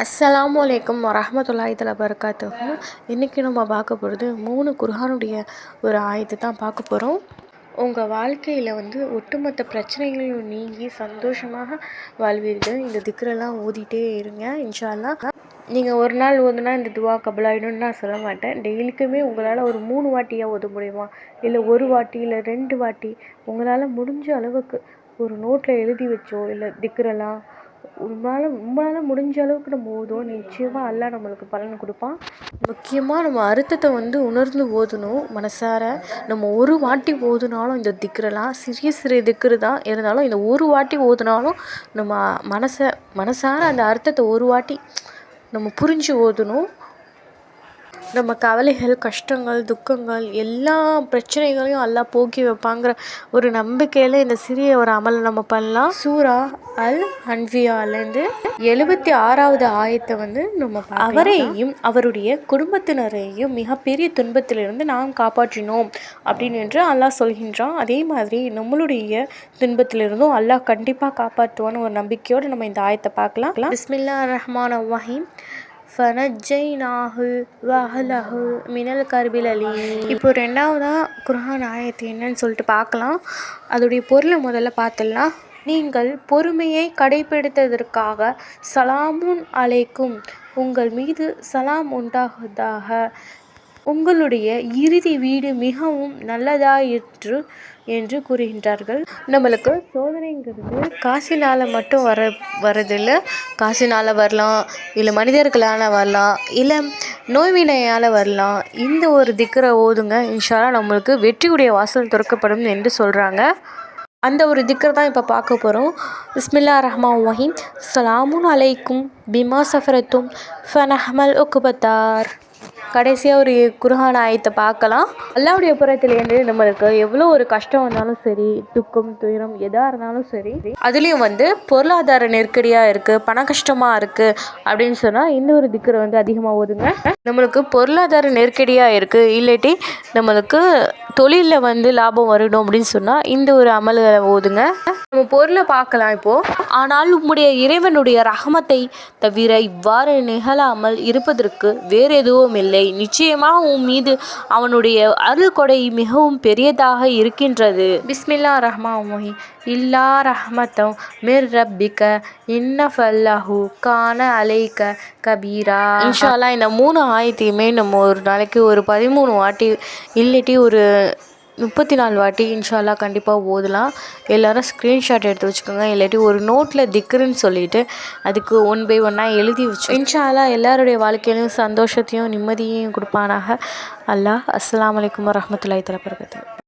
அஸ்ஸலாமு வலைக்கம் வரமத்துல்லாஹி தலா பரக்காத்துஹு இன்றைக்கி நம்ம பார்க்க போகிறது மூணு குர்ஹானுடைய ஒரு ஆயத்தை தான் பார்க்க போகிறோம் உங்கள் வாழ்க்கையில் வந்து ஒட்டுமொத்த பிரச்சனைகளையும் நீங்கி சந்தோஷமாக வாழ்வீர்கள். இந்த திக்ரெல்லாம் ஓதிட்டே இருங்க இன்ஷால்லா நீங்கள் ஒரு நாள் ஓதுனா இந்த துவா கபலாயிடும்னு நான் சொல்ல மாட்டேன். டெய்லிக்குமே உங்களால் ஒரு மூணு வாட்டியாக ஓத முடியுமா? இல்லை ஒரு வாட்டி இல்லை ரெண்டு வாட்டி. உங்களால் முடிஞ்ச அளவுக்கு ஒரு நோட்டில் எழுதி வச்சோ இல்லை திக்ரெல்லாம் உங்களால் உங்களால் முடிஞ்ச அளவுக்கு நம்ம ஓதுவோம். நிச்சயமாக அல்லாஹ் நம்மளுக்கு பலன் கொடுப்பான். முக்கியமாக நம்ம அர்த்தத்தை வந்து உணர்ந்து ஓதணும் மனசார. நம்ம ஒரு வாட்டி ஓதுனாலும் இந்த திக்கிறலாம் சிறிய சிறிய திக்ரு தான். இருந்தாலும் இந்த ஒரு வாட்டி ஓதுனாலும் நம்ம மனசை மனசார அந்த அர்த்தத்தை ஒரு வாட்டி நம்ம புரிஞ்சு ஓதணும். நம்ம கவலைகள் கஷ்டங்கள் துக்கங்கள் எல்லா பிரச்சனைகளையும் அல்லாஹ் போக்கி வைப்பாங்கிற ஒரு நம்பிக்கையில் இந்த சிறிய ஒரு அமலை நம்ம பண்ணலாம். சூரா அல் அன்வியாலேருந்து எழுபத்தி ஆறாவது ஆயத்தை வந்து நம்ம அவரையும் அவருடைய குடும்பத்தினரையும் மிகப்பெரிய துன்பத்திலிருந்து நாம் காப்பாற்றினோம் அப்படின்னு என்று அல்லாஹ் சொல்கின்றான். அதே மாதிரி நம்மளுடைய துன்பத்திலிருந்தும் அல்லாஹ் கண்டிப்பாக காப்பாற்றுவான்னு ஒரு நம்பிக்கையோடு நம்ம இந்த ஆயத்தை பார்க்கலாம். பிஸ்மில்லா ரஹ்மான் வஹீம் ஃபனஜைனாஹு வஹலஹு மினல் கர்பில் அலி இப்போ ரெண்டாவதாக குர்ஆன் ஆயத்து என்னன்னு சொல்லிட்டு பார்க்கலாம். அதோடைய பொருளை முதல்ல பார்த்துடலாம். நீங்கள் பொறுமையை கடைபிடித்ததற்காக சலாமுன் அலைக்கும். உங்கள் மீது சலாம் உண்டாகுதாக உங்களுடைய இறுதி வீடு மிகவும் நல்லதாயிற்று என்று கூறுகின்றார்கள். நம்மளுக்கு சோதனைங்கிறது காசினால் மட்டும் வர வரதில்லை காசினால் வரலாம் இல்லை மனிதர்களால் வரலாம் இல்லை நோய்வினையால் வரலாம். இந்த ஒரு திக்கரை ஓதுங்க இன்ஷால்லா நம்மளுக்கு வெற்றியுடைய வாசல் திறக்கப்படும் என்று சொல்கிறாங்க அந்த ஒரு திக்கர் தான் இப்போ பார்க்க போகிறோம் இஸ்மில்லா ரஹ்மான் வஹீம் சலாமுன் அலைக்கும். பிமா சஃபரத்தும். ஃபனஹமல் உக்குபத்தார் கடைசியாக ஒரு குர்ஆன் ஆயத்தை பார்க்கலாம். அல்லாவுடைய புறத்துலேருந்து நம்மளுக்கு எவ்வளோ ஒரு கஷ்டம் வந்தாலும் சரி துக்கம் துயரம் எதாக இருந்தாலும் சரி அதுலேயும் வந்து பொருளாதார நெருக்கடியாக இருக்குது பண கஷ்டமாக இருக்குது அப்படின்னு சொன்னால் இந்த ஒரு திக்கரை வந்து அதிகமாக ஓதுங்க. நம்மளுக்கு பொருளாதார நெருக்கடியாக இருக்குது இல்லாட்டி நம்மளுக்கு தொழிலில் வந்து லாபம் வரணும் அப்படின்னு சொன்னால் இந்த ஒரு அமல்களை ஓதுங்க. நம்ம பொருளை பார்க்கலாம் இப்போது ஆனால் உம்முடைய இறைவனுடைய ரஹமத்தை தவிர இவ்வாறு நிகழாமல் இருப்பதற்கு வேறு எதுவும் இல்லை. நிச்சயமாக உன் மீது அவனுடைய அருள் கொடை மிகவும் பெரியதாக இருக்கின்றது. பிஸ்மில்லா ரஹ்மா மொஹி இல்லா ரஹ்மத்தம் மிர் ரப்பிக்க இன்ன ஃபல்லஹு கான அலைக்க கபீரா. இன்ஷால்லா இந்த மூணு ஆயத்தையுமே நம்ம ஒரு நாளைக்கு ஒரு பதிமூணு வாட்டி இல்லாட்டி ஒரு முப்பத்தி நாலு வாட்டி இன்ஷால்லா கண்டிப்பாக ஓதலாம். எல்லோரும் ஸ்க்ரீன்ஷாட் எடுத்து வச்சுக்கோங்க. இல்லாட்டி ஒரு நோட்டில் திக்குன்னு சொல்லிவிட்டு அதுக்கு ஒன் பை ஒன்னாக எழுதி வச்சு இன்ஷால்லா எல்லாருடைய வாழ்க்கையிலையும் சந்தோஷத்தையும் நிம்மதியையும் கொடுப்பானாக. அல்லாஹ் அஸ்லாம் வலைக்கம் வரமத்துல்லாய் பிறகு